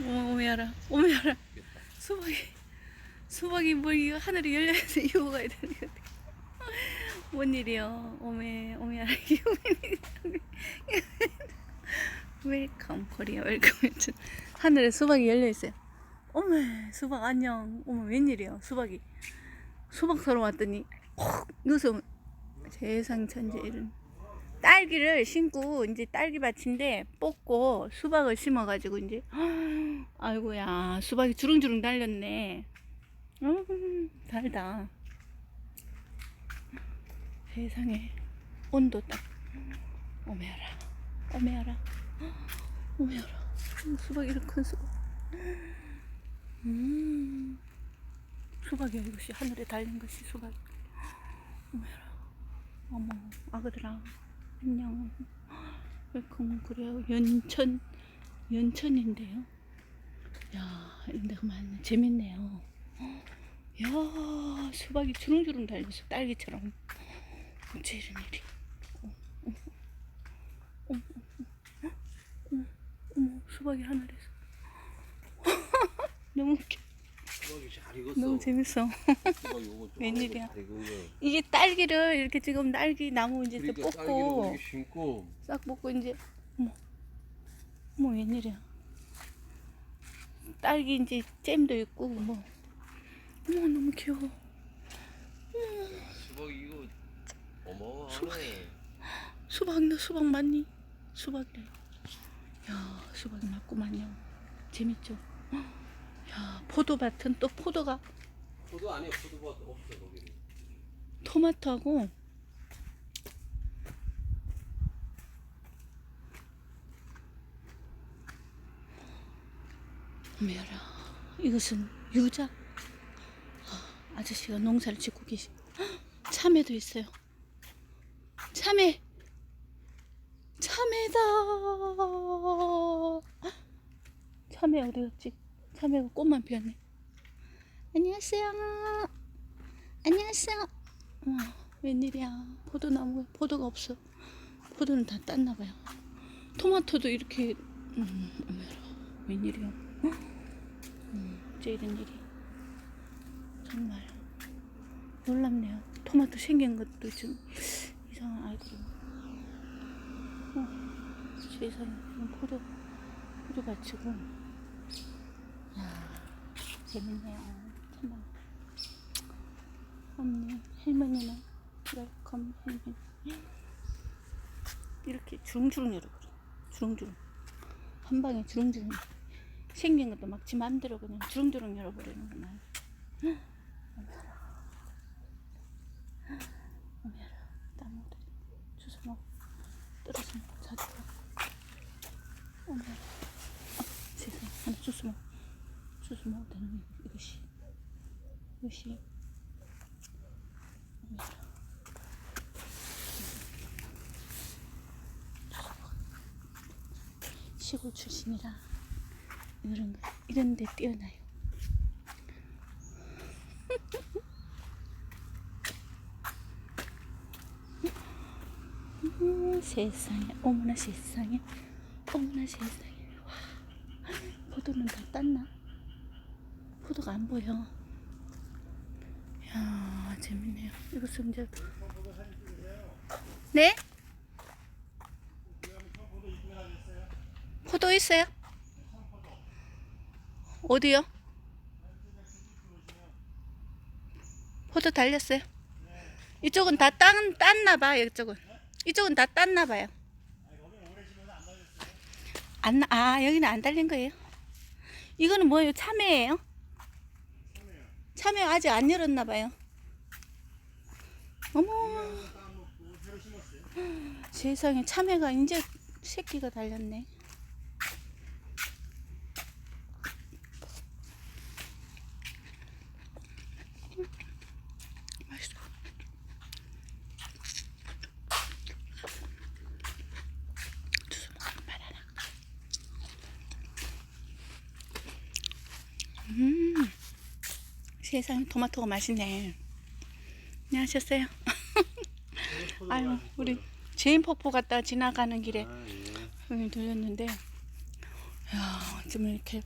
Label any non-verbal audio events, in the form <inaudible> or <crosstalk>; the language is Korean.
어머, 오메야라, 오메야라. 수박이, 수박이 뭐 이거 하늘이 열려서 이거 가야 되는 것 같아. 뭔 일이요? 오메, 오메야라. 이거 웰컴 코리아 웰컴 하늘에 수박이 열려 있어요. 어메 수박 안녕. 어머 웬일이야 수박이 수박 사러 왔더니 콕 요새 세상 천재 이런 딸기를 심고 이제 딸기 밭인데 뽑고 수박을 심어가지고 이제 <gasps> 아이고야 수박이 주릉주릉 달렸네. 음 달다. 세상에 온도 딱. 오메야라 오메야라 <gasps> 오메야라. 수박 이렇게 큰 수박. <gasps> 음 수박이야 이것이 하늘에 달린 것이 수박. 오메야라. 어머 아그들아 안녕. 웰컴 그래요? 연천 연천인데요? 야 데가 많네 재밌네요. 야 수박이 주렁주렁 달렸어 딸기처럼. 어째 이런 일이? 어머. 수박이 하늘에서. <laughs> 너무 웃겨 수박이 잘 익었어. 너무 재밌어. 웬일이야. 이게 딸기를 이렇게 지금 딸기 나무 이제 또 그러니까 뽑고 심고. 싹 뽑고 이제 어머 어머 웬일이야. 딸기 이제 잼도 있고 뭐. 어머 너무 귀여워. 수박이 이거 어마어마하네. 수박 너 수박 맞니? 수박이래 야 수박이 맞구만요. 재밌죠? 야 포도밭은 또 포도가 포도 아니야 포도가 없어 거기는. 토마토하고 어메라 이것은 유자? 아, 아저씨가 농사를 짓고 계시 헉, 참외도 있어요. 참외! 참외다! 참외 어디 갔지? 참외가 꽃만 피었네 안녕하세요 안녕하세요 어, 웬일이야. 포도나무에 포도가 없어. 포도는 다 땄나 봐요. 토마토도 이렇게 음. 웬일이야. 어? 음, 어째 이런 일이. 정말 놀랍네요. 토마토 생긴 것도 좀 이상한 아이들이. 어, 세상에 포도 포도 밭이고. 야 재밌네요. 참말. 언니, 할머니는 웰컴 할머니. 이렇게 주렁주렁 열어버려. 주렁주렁. 한 방에 주렁주렁. 생긴 것도 막지 맘대로 그냥 주렁주렁 열어버리는구만. 어메라, 땀 오래. 주워 먹어. 떨어져 먹어. 자주가. 어메라. 아, 세상에. 하나 주워 먹어. 주워 먹어도 되는 거, 이것이. 이것이. 시골 출신이라 이런 거 이런 데 뛰어나요. 음, 세상에 어머나 세상에 어머나 세상에 와 포도는 다 땄나? 포도가 안 보여. 야 재밌네요. 이것은 이제 네? 포도 있어요? 어디요? 포도 달렸어요? 이쪽은 다 딴, 땄나 봐, 이쪽은. 이쪽은 다 땄나 봐요. 안, 아, 여기는 안 달린 거예요? 이거는 뭐예요? 참외예요? 참외 아직 안 열었나 봐요. 어머. 세상에 참외가 이제 새끼가 달렸네. 맛있어. 주워 먹는 바나나. 음, 세상에 토마토가 맛있네. 안녕하셨어요. <laughs> 아유, 우리 제인 폭포 갔다 지나가는 길에 아, 예. 여기 들렸는데, 야, 좀 이렇게